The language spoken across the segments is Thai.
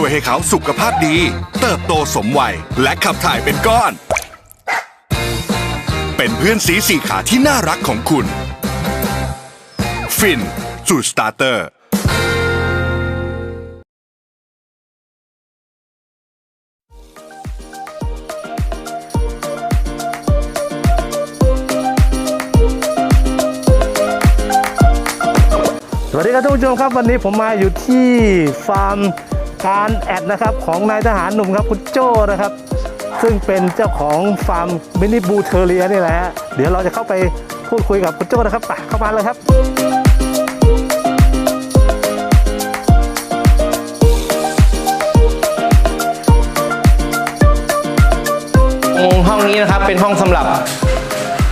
ช่วยให้เขาสุขภาพดี เติบโตสมวัย และขับถ่ายเป็นก้อน เป็นเพื่อนสีสี่ขาที่น่ารักของคุณ ฟินสูตรสตาร์เตอร์สวัสดีครับท่านผู้ชมครับ วันนี้ผมมาอยู่ที่ฟาร์ม การแอดนะครับของนายทหารหนุ่มครับคุณโจ้นะครับ ซึ่งเป็นเจ้าของฟาร์มมินิบูเทอเรียนี่แหละเดี๋ยวเราจะเข้าไปพูดคุยกับคุณโจ้นะครับไปเข้ามาเลยครับห้องนี้นะครับเป็นห้องสำหรับ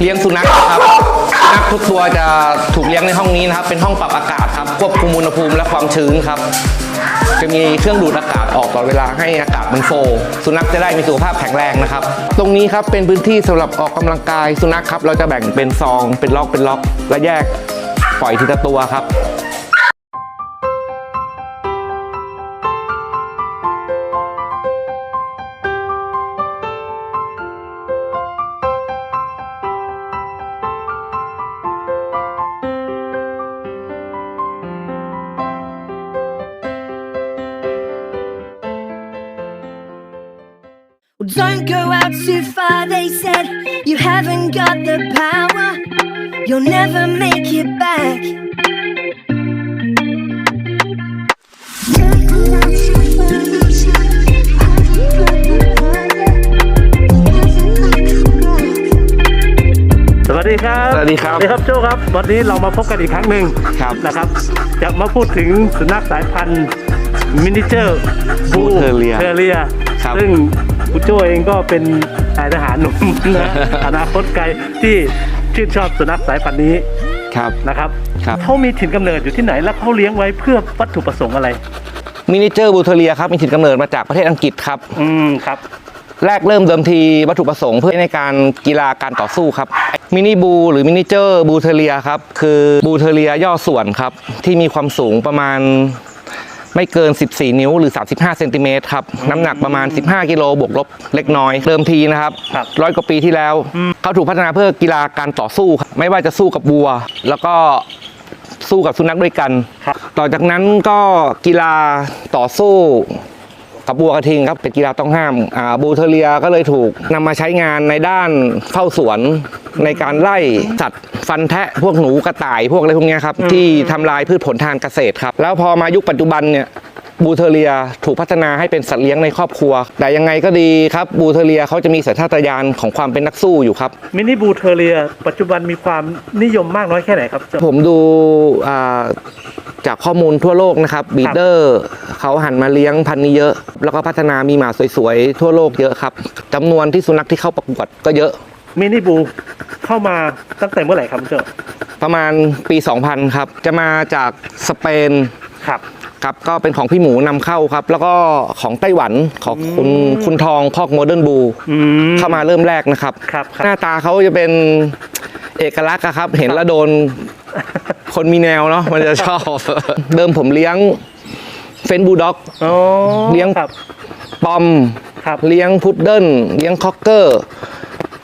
เลี้ยงสุนัขครับสุนัขทุกตัวจะถูกเลี้ยงในห้องนี้นะครับ เป็นห้องปรับอากาศครับควบคุมอุณหภูมิและความชื้นครับ จะมีเครื่องดูดอากาศออกตลอดเวลาให้อากาศมันโฟลสุนัขจะได้มีสุขภาพแข็งแรงนะครับ ตรงนี้ครับเป็นพื้นที่สำหรับออกกำลังกายสุนัขครับ เราจะแบ่งเป็นซองเป็นล็อกเป็นล็อก และแยกปล่อยทีละตัวครับ Well, don't go out too far, they said. You haven't got the power, you'll never make it back. สวัสดีครับสวัสดีครับ สวัสดีครับโจ้ครับ วันนี้เรามาพบกันอีกครั้งหนึ่งครับนะครับ จะมาพูดถึงสุนัขสายพันธุ์มินิเจอร์บู Terrier เทเรียครับซึ่ง คุณโจ้เองก็เป็นนายทหารหนุ่มนะอนาคตไกลที่ชื่นชอบสุนัขสายพันธุ์นี้ครับนะครับครับเขามีถิ่นกำเนิดอยู่ที่ไหนและเขาเลี้ยงไว้เพื่อวัตถุประสงค์อะไร มินิเจอร์บูเทเรียครับมีถิ่นกำเนิดมาจากประเทศอังกฤษครับ อืมครับแรกเริ่มเดิมทีวัตถุประสงค์เพื่อในการกีฬาการต่อสู้ครับมินิบูหรือมินิเจอร์บูเทเรียครับคือบูเทเรียย่อส่วนครับที่มีความสูงประมาณ ไม่เกิน 14 นิ้วหรือ 35เซนติเมตรครับ น้ำหนักประมาณ 15 กิโลบวกลบเล็กน้อยเดิมทีนะครับครับร้อยกว่าปีที่แล้ว เขาถูกพัฒนาเพื่อกีฬาการต่อสู้ครับไม่ว่าจะสู้กับวัว แล้วก็สู้กับสุนัขด้วยกัน ครับ ต่อจากนั้นก็กีฬาต่อสู้ กับบัวกระทิงครับเป็นกีฬาต้องห้ามอ่าบูเทเรียก็เลยถูกนำมาใช้งานในด้านเฝ้าสวนในการไล่สัตว์ฟันแทะพวกหนูกระต่ายพวกอะไรพวกเนี้ยครับที่ทำลายพืชผลทางเกษตรครับ แล้วพอมายุคปัจจุบันเนี่ย บูเทเรียถูกพัฒนาให้เป็นสัตว์เลี้ยงในครอบครัว แต่ยังไงก็ดีครับบูเทเรียเขาจะมีสัญชาตญาณของความเป็นนักสู้อยู่ครับ มินิบูเทอเรีย ปัจจุบันมีความนิยมมากน้อยแค่ไหนครับโจ้ผมดูอ่าจากข้อมูลทั่วโลกนะครับบีเดอร์เขาหันมาเลี้ยงพันธุ์นี้เยอะ แล้วก็พัฒนามีหมาสวยๆ ทั่วโลกเยอะครับจำนวนที่สุนัขที่เข้าประกวดก็เยอะมินิบูเข้ามาตั้งแต่เมื่อไหร่ครับโจ้ประมาณปี 2000 ครับ จะมาจากสเปนครับ ครับก็เป็นของพี่หมูนำเข้าครับ แล้วก็ของไต้หวันของคุณคุณทองคอกโมเดิร์นบูอืมเข้ามาเริ่มแรกนะครับ ครับครับ หน้าตาเขาจะเป็นเอกลักษณ์อะครับ เห็นแล้วโดนคนมีแนวเนาะมันจะชอบ เดิมผมเลี้ยงเฟนบูลด็อกอ๋อเลี้ยง ครับ ปอม ครับ เลี้ยงพุดเดิ้ลเลี้ยงคอกเกอร์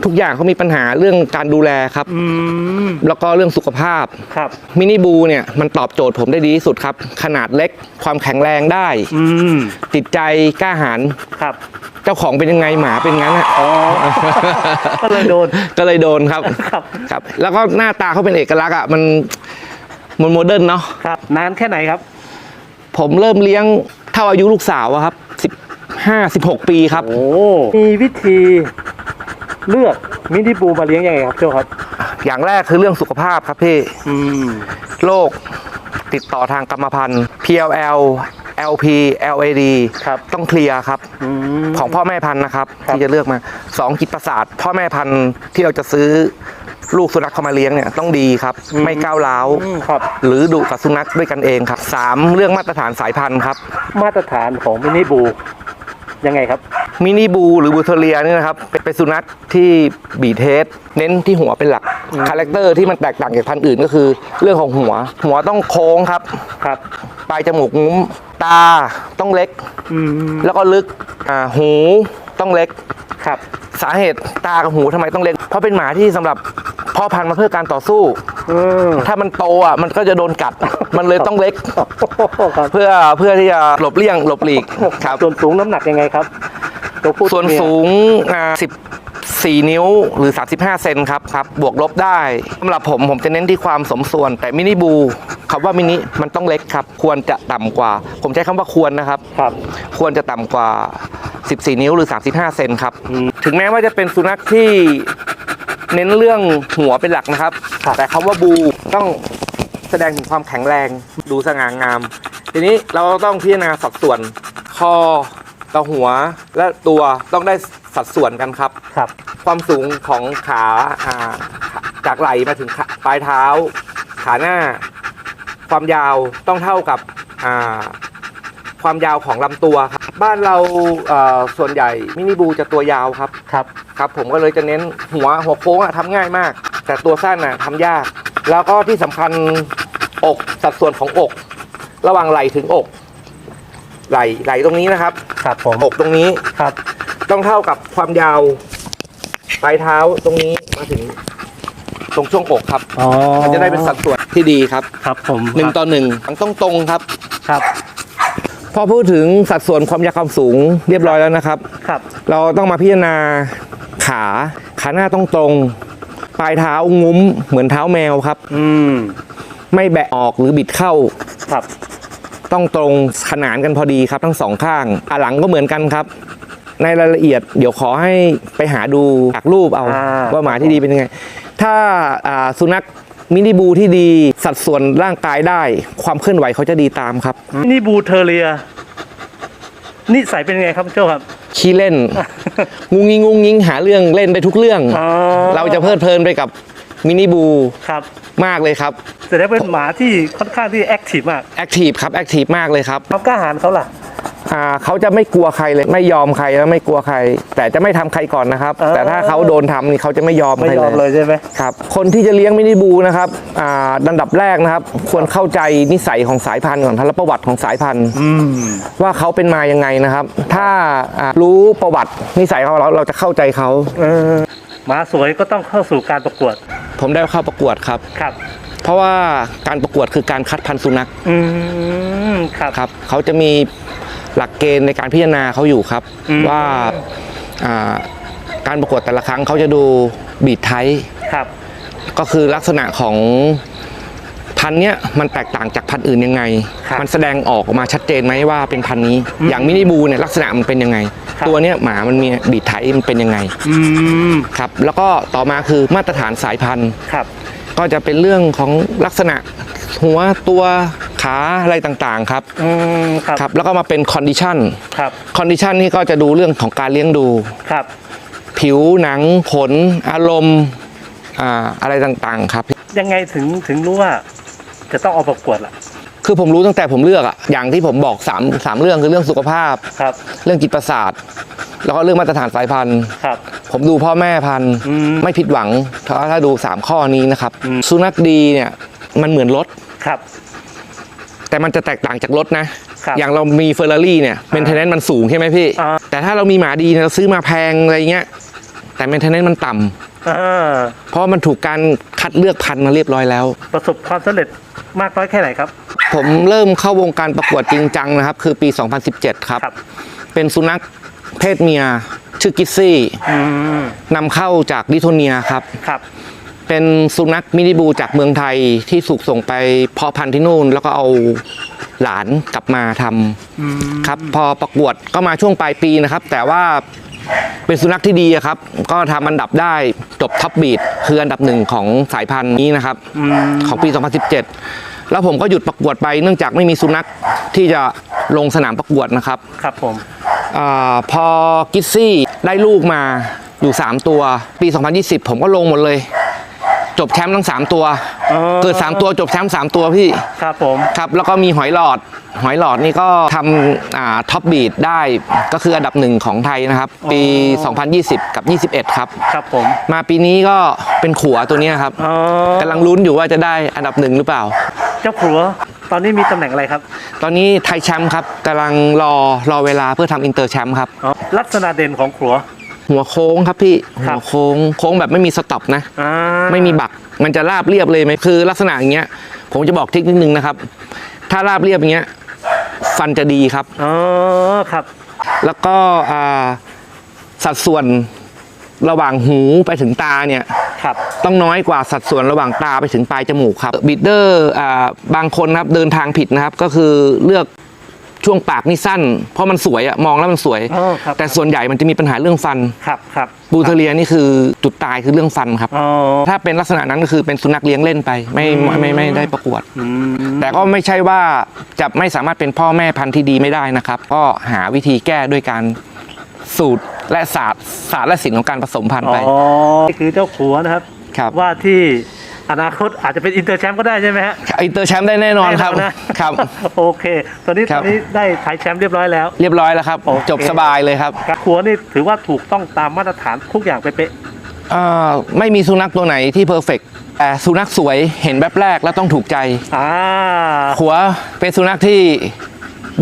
ทุกอย่างเขามีปัญหาเรื่องการดูแลครับ อืมแล้วก็เรื่องสุขภาพ ครับ มินิบูเนี่ยมันตอบโจทย์ผมได้ดีที่สุดครับ ขนาดเล็กความแข็งแรงได้ อืมจิตใจกล้าหาญครับเจ้าของเป็นยังไงหมาเป็นงั้นอะ อ๋อ ก็เลยโดน ก็เลยโดนครับ ครับ ครับ แล้วก็หน้าตาเขาเป็นเอกลักษณ์อะ มันมันโมเดิร์นเนาะ ครับ นานแค่ไหนครับ ผมเริ่มเลี้ยงเท่าอายุลูกสาวอะครับสิบห้าสิบหกปีครับ โอ้ มีวิธี เลือกมินิบูมาเลี้ยงยังไงครับโจ้ครับ อย่างแรกคือเรื่องสุขภาพครับพี่อืมโรคติดต่อทางกรรมพันธุ์ PLL LP LAD ครับ ต้องเคลียร์ครับ อืม ของพ่อแม่พันธุ์นะครับ ครับที่จะเลือกมาสองจิตประสาท พ่อแม่พันธุ์ที่เราจะซื้อลูกสุนัขเข้ามาเลี้ยงเนี่ยต้องดีครับไม่ก้าวร้าว อืมครับ หรือดุกับสุนัขด้วยกันเองครับสามเรื่องมาตรฐานสายพันธุ์ครับ มาตรฐานของมินิบู ยังไงครับ มินิบูหรือบูเทเรียเนี่ยนะครับเป็นเป็นสุนัขที่บีเทส เน้นที่หัวเป็นหลัก คาแรคเตอร์ที่มันแตกต่างจากพันธุ์อื่นก็คือ เรื่องของหัว หัวต้องโค้งครับ ครับ ปลายจมูกงุ้ม ตาต้องเล็ก อืมแล้วก็ลึก อ่า หูต้องเล็ก ครับ สาเหตุตากับหูทำไมต้องเล็ก เพราะเป็นหมาที่สำหรับพ่อพันธุ์มาเพื่อการต่อสู้ อืมถ้ามันโตอะมันก็จะโดนกัด มันเลยต้องเล็ก ครับเพื่อเพื่อที่จะหลบเลี่ยงหลบหลีกครับ ส่วนสูงน้ำหนักยังไงครับตัวผู้ส่วนตัวเมียสูงอ่า14 นิ้วหรือ 35 เซนครับครับ บวกลบได้สำหรับผมผมจะเน้นที่ความสมส่วน แต่มินิบู คำว่ามินิมันต้องเล็กครับ ควรจะต่ำกว่า ผมใช้คำว่าควรนะครับ ครับ ควรจะต่ำกว่า 14 นิ้วหรือ 35 เซนครับ อืม ถึงแม้ว่าจะเป็นสุนัขที่เน้นเรื่องหัวเป็นหลักนะครับครับ แต่คำว่าบูต้องแสดงถึงความแข็งแรง ดูสง่างาม ทีนี้เราต้องพิจารณาสัดส่วน คอกับหัวและตัวต้องได้สัดส่วนกันครับ ครับ ความสูงของขาอ่าจากไหล่มาถึงขาปลายเท้า ขาหน้า ความยาวต้องเท่ากับอ่าความยาวของลำตัวครับ บ้านเราเอ่อส่วนใหญ่มินิบูจะตัวยาวครับครับครับ ผมก็เลยจะเน้นหัวหัวโค้งอะทำง่ายมาก แต่ตัวสั้นอะทำยาก แล้วก็ที่สำคัญอกสัดส่วนของอก ระหว่างไหล่ถึงอก ไหล่ไหล่ตรงนี้นะครับครับผมอกตรงนี้ครับ ต้องเท่ากับความยาวปลายเท้าตรงนี้มาถึง ตรงช่วงอกครับอ๋อมันจะได้เป็นสัดส่วนที่ดีครับครับผมหนึ่งต่อหนึ่งมันต้องตรงครับครับ พอพูดถึงสัดส่วนความยาวความสูงเรียบร้อยแล้วนะครับ ครับ เราต้องมาพิจารณาขาขาหน้าต้องตรงปลายเท้างุ้มเหมือนเท้าแมวครับ อืมไม่แบะออกหรือบิดเข้าครับ ต้องตรงขนานกันพอดีครับทั้งสองข้างอะหลังก็เหมือนกันครับ ในรายละเอียดเดี๋ยวขอให้ไปหาดูจากรูปเอา อ่า ว่าหมาที่ดีเป็นยังไงถ้าอ่าสุนัขมินิบูที่ดีสัดส่วนร่างกายได้ ความเคลื่อนไหวเขาจะดีตามครับนี่บูเทอร์เรียนิสัยเป็นยังไงครับคุณโจ้ครับขี้เล่นงุงงิงงุงงิงหาเรื่องเล่นได้ทุกเรื่องอ๋อเราจะเพลิดเพลินไปกับมินิบูครับมากเลยครับแต่ถ้าเป็นหมาที่ค่อนข้างที่แอคทีฟมากแอคทีฟครับแอคทีฟมากเลยครับความกล้าหาญเขาล่ะอ่า เขาจะไม่กลัวใครเลยไม่ยอมใครแล้วไม่กลัวใคร แต่จะไม่ทำใครก่อนนะครับเออแต่ถ้าเขาโดนทำนี่เขาจะไม่ยอมไม่ใครยอมเลเลยยใช่ไหมครับคนที่จะเลี้ยงมินิบูนะครับอ่าดันดับแรกนะครับ ควรเข้าใจนิสัยของสายพันธุ์ก่อนและประวัติของสายพันธุ์อืมว่าเขาเป็นมายังไงนะครับ ถ้าอ่ารู้ประวัตินิสัยเขาเราเราจะเข้าใจเขาเออหมาสวยก็ต้องเข้าสู่การประกวด ผมได้เข้าประกวดครับครับเพราะว่าการประกวดคือการคัดพันธุ์สุนัขอืมครับครับ เขาจะมี หลักเกณฑ์ในการพิจารณาเขาอยู่ครับ อืม ว่าอ่าการประกวดแต่ละครั้งเขาจะดูบีดไทป์ครับ ก็คือลักษณะของพันธุ์เนี้ยมันแตกต่างจากพันธุ์อื่นยังไง ครับมันแสดงออกมาชัดเจนไหมว่าเป็นพันธุ์นี้ อย่างมินิบูเนี่ยลักษณะมันเป็นยังไง ครับ ตัวเนี้ยหมามันมีบีดไทป์มันเป็นยังไงอืมครับ แล้วก็ต่อมาคือมาตรฐานสายพันธุ์ ครับ ก็จะเป็นเรื่องของลักษณะหัวตัว ขาอะไรต่างๆครับอืมครับครับแล้วก็มาเป็นคอนดิชันครับคอนดิชันนี่ก็จะดูเรื่องของการเลี้ยงดู ครับผิวหนังขนอารมณ์อ่าอะไรต่างๆครับ ยังไงถึงถึงรู้ว่าจะต้องเอาประกวดล่ะคือผมรู้ตั้งแต่ผมเลือกอะอย่างที่ผมบอก3ามสามเรื่องคือเรื่องสุขภาพ ครับเรื่องจิตประสาท แล้วก็เรื่องมาตรฐานสายพันธุ์ ครับ ผมดูพ่อแม่พันธุ์อืมไม่ผิดหวังถ้าถ้าดู 3 ข้อนี้นะครับ อืม สุนัขดีเนี่ยมันเหมือนรถ ครับ แต่มันจะแตกต่างจากรถนะ ครับอย่างเรามีเฟอร์รารี่เนี่ยเมนเทนเนนมันสูงใช่ไหมพี่ อ่า แต่ถ้าเรามีหมาดีเนี่ยเราซื้อมาแพงอะไรเงี้ย แต่เมนเทนเนนมันต่ำอ่าเพราะมันถูกการคัดเลือกพันธุ์มาเรียบร้อยแล้ว ประสบความสำเร็จมากน้อยแค่ไหนครับ ผมเริ่มเข้าวงการประกวดจริงจังนะครับ คือปี 2017 ครับ ครับ เป็นสุนัขเพศเมีย ชื่อกิซซี่อืมนำเข้าจากลิโทเนียครับ ครับ เป็นสุนัขมินิบูจากเมืองไทยที่ถูกส่งไปเพาะพันธุ์ที่นู่น แล้วก็เอาหลานกลับมาทำครับ พอประกวดก็มาช่วงปลายปีนะครับ แต่ว่าเป็นสุนัขที่ดีอะครับ ก็ทำอันดับได้จบท็อปบีดคืออันดับหนึ่งของสายพันธุ์นี้นะครับอืมของปี 2017 แล้วผมก็หยุดประกวดไปเนื่องจากไม่มีสุนัขที่จะลงสนามประกวดนะครับ ครับผมอาพอกิซซี่ได้ลูกมาอยู่ 3 ตัว ปี 2020 ผมก็ลงหมดเลยจ บแชมป์ทั้ง3ตัวอ๋อเกิด3ตัวจบแชมป์3ตัวพี่ ครับผม ครับแล้วก็มีหอยหลอด หอยหลอดนี่ก็ทำอ่าท็อปบีดได้ก็คืออันดับหนึ่งของไทยนะครับ ปี 2020 กับ 21 ครับ ครับผมมาปีนี้ก็เป็นขัวตัวเนี้ยครับอ๋อกำลังลุ้นอยู่ว่าจะได้อันดับหนึ่งหรือเปล่า เจ้าขัว ตอนนี้มีตำแหน่งอะไรครับตอนนี้ไทยแชมป์ครับกำลังรอรอเวลาเพื่อทำอินเตอร์แชมป์ครับ อ๋อลักษณะเด่นของขัว หัวโค้งครับพี่ครัหับ วโค้งโค้งแบบไม่มีสต็อปนะ อ่าไม่มีบักมันจะราบเรียบเลยไหมคือลักษณะอย่างเงี้ย ผมจะบอกทริคนิดนึงนะครับ ถ้าราบเรียบอย่างเงี้ย ฟันจะดีครับ อ๋อครับแล้วก็อ่าสัดส่วนระหว่างหูไปถึงตาเนี่ย ครับ ต้องน้อยกว่าสัดส่วนระหว่างตาไปถึงปลายจมูกครับบิดเดอร์อ่าบางคนครับเดินทางผิดนะครับ ก็คือเลือก ช่วงปากนี่สั้น เพราะมันสวยอะมองแล้วมันสวยอ๋อครับ แต่ส่วนใหญ่มันจะมีปัญหาเรื่องฟันครับครับบูเทเลียนี่คือจุดตายคือเรื่องฟันครับ อ๋อถ้าเป็นลักษณะนั้นก็คือเป็นสุนัขเลี้ยงเล่นไปไม่ไม่ไม่ไม่ได้ประกวด อืมแต่ก็ไม่ใช่ว่าจะไม่สามารถเป็นพ่อแม่พันธุ์ที่ดีไม่ได้นะครับ ก็หาวิธีแก้ด้วยการสูตรและศาสตร์ศาสตร์และศิลป์ของการผสมพันธุ์ไปอ๋อนี่คือเจ้าขัวนะครับ ครับ ว่าที่ อนาคตอาจจะเป็นอินเตอร์แชมป์ก็ได้ใช่ไหมฮะอินเตอร์แชมป์ได้แน่นอนครับแนะครับโอเค ตอนนี้คตรัอบนนี้ได้ไทยแชมป์เรียบร้อยแล้ว เรียบร้อยแล้วครับโอเคจบสบายเลยครับกับขัวนี่ถือว่าถูกต้องตามมาตรฐานทุกอย่างเป๊ะเอ่อไม่มีสุนัขตัวไหนที่เพอร์เฟกแต่สุนัขสวยเห็นแบบแรกแล้วต้องถูกใจๆอ่าขัวเป็นสุนัขที่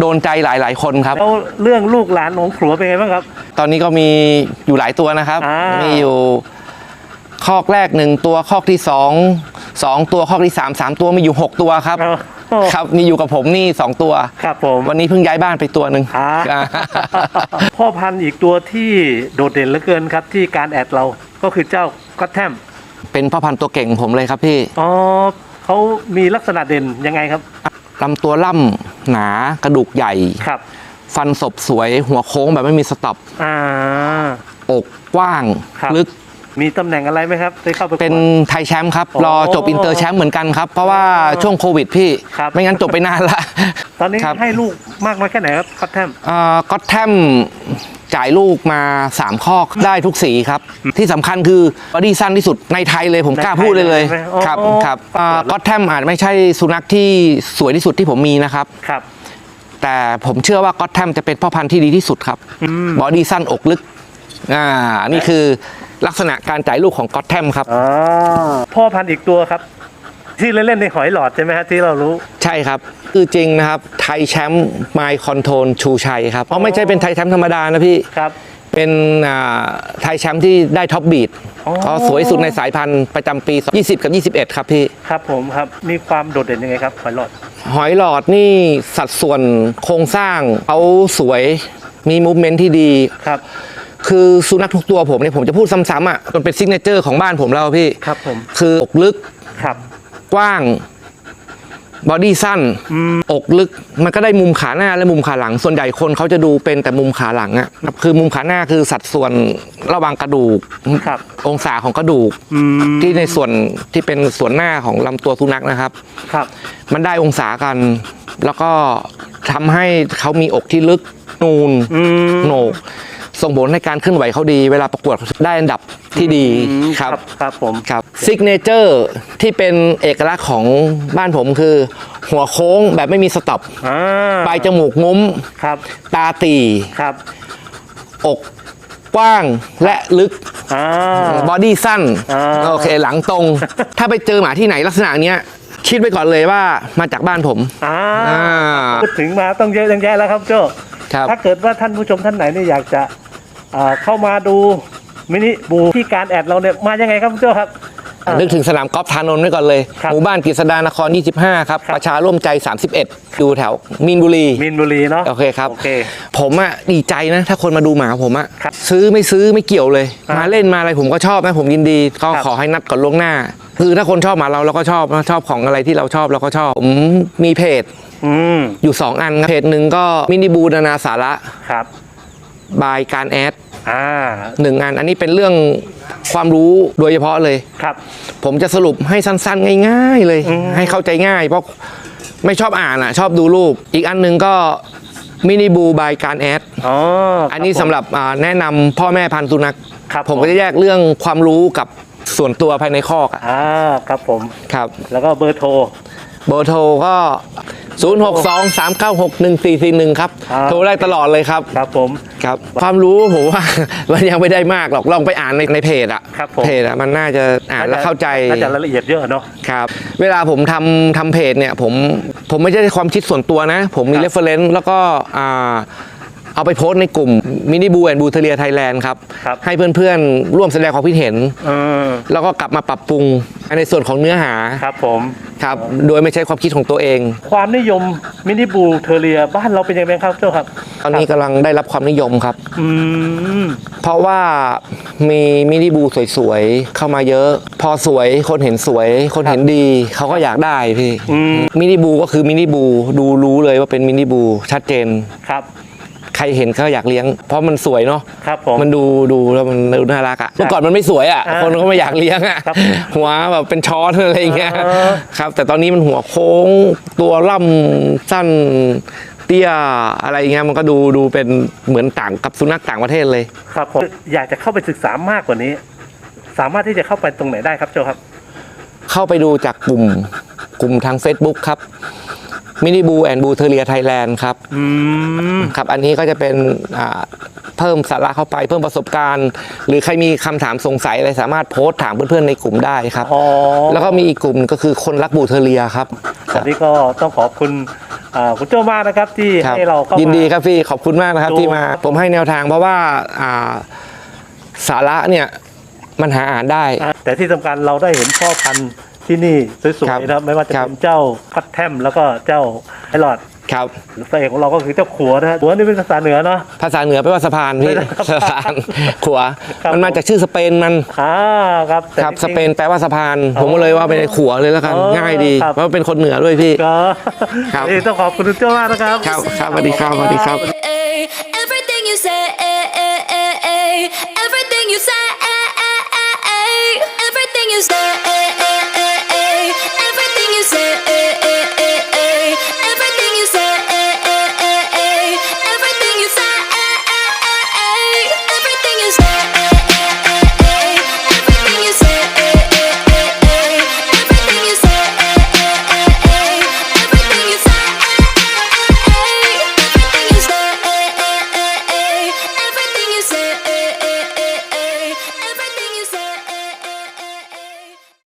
โดนใจหลาย ๆ คนครับแล้วเรื่องลูกหลานของขัวเป็นไงบ้างครับ ตอนนี้ก็มีอยู่หลายตัวนะครับอ่ามีมีอยู่ คอกแรกหนึ่งตัวคอกที่สองสองตัวคอกที่สามสามตัวมีอยู่หกตัวครับเอาครับมีอยู่กับผมนี่สองตัวครับผม วันนี้เพิ่งย้ายบ้านไปตัวหนึ่งอ่าอ่า พ่อพันธุ์อีกตัวที่โดดเด่นเหลือเกินครับ ที่การแอดเราก็คือเจ้าก็อตแทมเป็นพ่อพันธุ์ตัวเก่งผมเลยครับพี่อ๋อเขามีลักษณะเด่นยังไงครับลำตัวล่ำหนากระดูกใหญ่ ครับ ฟันศพสวยหัวโค้งแบบไม่มีสต็อปอ่า อกกว้าง ครับ ลึก มีตำแหน่งอะไรไหมครับได้เข้าไปประกวดเป็นไทยแชมป์ครับโอ้รอจบอินเตอร์แชมป์เหมือนกันครับ เพราะว่าช่วงโควิดพี่ ครับ ไม่งั้นจบไปนานละ ตอนนี้ครับ ให้ลูกมากน้อยแค่ไหนครับก็อตแทมก็แทมจ่ายลูกมา 3 ข้อได้ทุกสีครับ ที่สำคัญคือบอดี้สั้นที่สุดในไทยเลยผมกล้าพูดเลยเลยในไทยเลยใช่ไหมครับโอ้ครับประกวดก็แทมอาจไม่ใช่สุนัขที่สวยที่สุดที่ผมมีนะครับ ครับ แต่ผมเชื่อว่าก็แทมจะเป็นพ่อพันธุ์ที่ดีที่สุดครับอืมบอดี้สั้นอกลึกอ่านี่คือ ลักษณะการจ่ายลูกของก็แทมครับ อ๋อพ่อพันธุ์อีกตัวครับ ที่เล่นๆในหอยหลอดใช่ไหมฮะที่เรารู้ ใช่ครับ คือจริงนะครับ ไทยแชมป์ไมคอนโทรลชูชัยครับ เพราะไม่ใช่เป็นไทยแชมป์ธรรมดานะพี่ ครับ เป็นอ่าไทยแชมป์ที่ได้ท็อปบีดอ๋อก็สวยสุดในสายพันธุ์ประจำปี 20 กับ 21 ครับพี่ ครับผมครับมีความโดดเด่นยังไงครับหอยหลอด หอยหลอดนี่สัดส่วนโครงสร้างเขาสวยมีมูฟเมนต์ที่ดี ครับ คือสุนัขทุกตัวผมเนี่ยผมจะพูดซ้ำๆอะมันเป็นซิกเนเจอร์ของบ้านผมแล้วพี่ ครับผม คืออกลึกครับ กว้าง บอดี้สั้น อืม อกลึก มันก็ได้มุมขาหน้าและมุมขาหลัง ส่วนใหญ่คนเขาจะดูเป็นแต่มุมขาหลังอะคือมุมขาหน้าคือสัดส่วนระหว่างกระดูก ครับ องศาของกระดูกอืม ที่ในส่วนที่เป็นส่วนหน้าของลำตัวสุนัขนะครับ ครับ มันได้องศากัน แล้วก็ทำให้เขามีอกที่ลึกนูนอืม โหนก ส่งผลให้การเคลื่อนไหวเขาดี เวลาประกวดได้อันดับที่ดีอืมครับครับผมครับซิกเนเจอร์ที่เป็นเอกลักษณ์ของบ้านผมคือ หัวโค้งแบบไม่มีสต็อปอ่าปลายจมูกงุ้มครับ ตาตีครับ อกกว้างและลึกอ่าบอดี้สั้นอ่าโอเคหลังตรง ถ้าไปเจอหมาที่ไหนลักษณะเนี้ยคิดไปก่อนเลยว่ามาจากบ้านผมอ่าอ่าพูดถึงมาต้องเยอะยังแยะแล้วครับโจ้ครับถ้าเกิดว่าท่านผู้ชมท่านไหนเนี่ยอยากจะ อ่าเข้ามาดูมินิบูที่การแอดเราเนี่ยมายังไงครับโจ้ครับอ่านึกถึงสนามกอล์ฟธานนท์ไว้ก่อนเลย ครับหมู่บ้านกฤษดานคร 25 ครับ ครับ ประชาร่วมใจ 31 อยู่แถวมีนบุรีมีนบุรีเนาะโอเคครับ โอเค ผมอะดีใจนะ ถ้าคนมาดูหมาผมอะครับซื้อไม่ซื้อไม่เกี่ยวเลย ครับมาเล่นมาอะไรผมก็ชอบนะ ผมยินดีก็ครับขอให้นัดก่อนล่วงหน้า คือถ้าคนชอบหมาเราเราก็ชอบนะชอบของอะไรที่เราชอบเราก็ชอบ ผมมีเพจอืมอยู่ 2 อันครับเพจหนึ่งก็มินิบูนานาสาระ ครับ บายการแอดอ่าหนึ่งอันอันนี้เป็นเรื่องความรู้โดยเฉพาะเลย ครับ ผมจะสรุปให้สั้นๆ ง่าย ๆ เลยอืมให้เข้าใจง่าย เพราะไม่ชอบอ่านอะ ชอบดูรูป อีกอันหนึ่งก็มินิบูบายการแอดอ๋ออันนี้ครับผมสำหรับอ่าแนะนำพ่อแม่พันธุ์สุนัขครับผมก็จะแยกเรื่องความรู้กับส่วนตัวภายในคอกอะอ่าครับผม ครับ แล้วก็เบอร์โทร เบอร์โทรก็ 0 6 2 3 9 6 1 4 4 1 ครับ ครับ โทรได้ตลอดเลยครับ ครับผม ครับ ความรู้ผมว่า มันยังไม่ได้มากหรอก ลองไปอ่านในในเพจอะครับผม เพจอะมันน่าจะอ่านแล้วเข้าใจ น่าจะรายละเอียดเยอะเนาะ ครับเวลาผมทำทำเพจเนี่ยผมผมไม่ใช่ความคิดส่วนตัวนะ ผมมีครับ reference แล้วก็อ่า เอาไปโพสต์ในกลุ่มมินิบูแอนบูเทเลียไทยแลนด์ครับ ครับ ให้เพื่อนๆ ร่วมแสดงความคิดเห็น เออแล้วก็กลับมาปรับปรุงในส่วนของเนื้อหาครับผม ครับ โดยไม่ใช้ความคิดของตัวเอง ความนิยมมินิบูเทอเรียบ้านเราเป็นยังไงครับเจ้าครับตอนนี้กำลังได้รับความนิยมครับ อืม เพราะว่ามีมินิบูสวยๆ เข้ามาเยอะ พอสวยคนเห็นสวย คนเห็นดี เขาก็อยากได้พี่อืม มินิบูก็คือมินิบูดูรู้เลยว่าเป็นมินิบูชัดเจน ครับใค รเห็นก็อยากเลี้ยง เพราะมันสวยเนาะครับผม มันดูดูแล้วมันดูน่ารักอะ่ะเมื่อก่อนมันไม่สวยอะ่ะอ่าคนก็ไม่อยากเลี้ยงอะ่ะครับหัวแบบเป็นช้อนอะไรอย่างเงี้ยเออครับ แต่ตอนนี้มันหัวโค้งตัวล่ำสั้นเตี้ยอะไรอย่างเงี้ยมันก็ดูดูเป็นเหมือนต่างกับสุนัขต่างประเทศเลย ครับผมอยากจะเข้าไปศึกษามากกว่านี้ สามารถที่จะเข้าไปตรงไหนได้ครับเจ้าครับ เข้าไปดูจากกลุ่มกลุ่มทาง Facebook ครับ มินิบูแอนบูเทเรียไทยแลนด์ครับอืมครับ อันนี้ก็จะเป็นอ่าเพิ่มสาระเข้าไปเพิ่มประสบการณ์ หรือใครมีคำถามสงสัยอะไรสามารถโพสต์ถามเพื่อนๆในกลุ่มได้ครับ อ๋อแล้วก็มีอีกกลุ่มก็คือคนรักบูเทเรียครับวันนี้ก็ต้องขอบคุณอ่าคุณเจ้ามากนะครับที่ครับให้เราเข้ามายินดีครับพี่ขอบคุณมากนะครับดู ที่มาผมให้แนวทางเพราะว่าอ่าสาระเนี่ยมันหาอ่านได้ อ่าแต่ที่สำคัญเราได้เห็นพ่อพันธุ์ ที่นี่สวยครับๆนะครับไม่ว่าจะครับ เป็นเจ้าพัดแทมแล้วก็เจ้าไอรอดครับหรือพระเอกของเราก็คือเจ้าขัวนะฮะขัวนี่เป็นภาษาเหนือเนาะ ภาษาเหนือแปลว่าสะพานพี่ไม่ได้ครับสะพานขัวครับมันมาจากชื่อสเปนมันอ่าครับแต่ครับจสงๆ เปนแปลว่าสะพานอ๋อผมก็เลยว่าเป็นขัวเลยแล้วกัน อ๋อง่ายดีครับ เพราะว่าเป็นคนเหนือด้วยพี่ ก็ครับ นี่ต้องขอบคุณคุณเจ้ามากนะครับ ครับครับสวัสดีครับสวัสดีครับ Everything you say, everything you say, everything you say.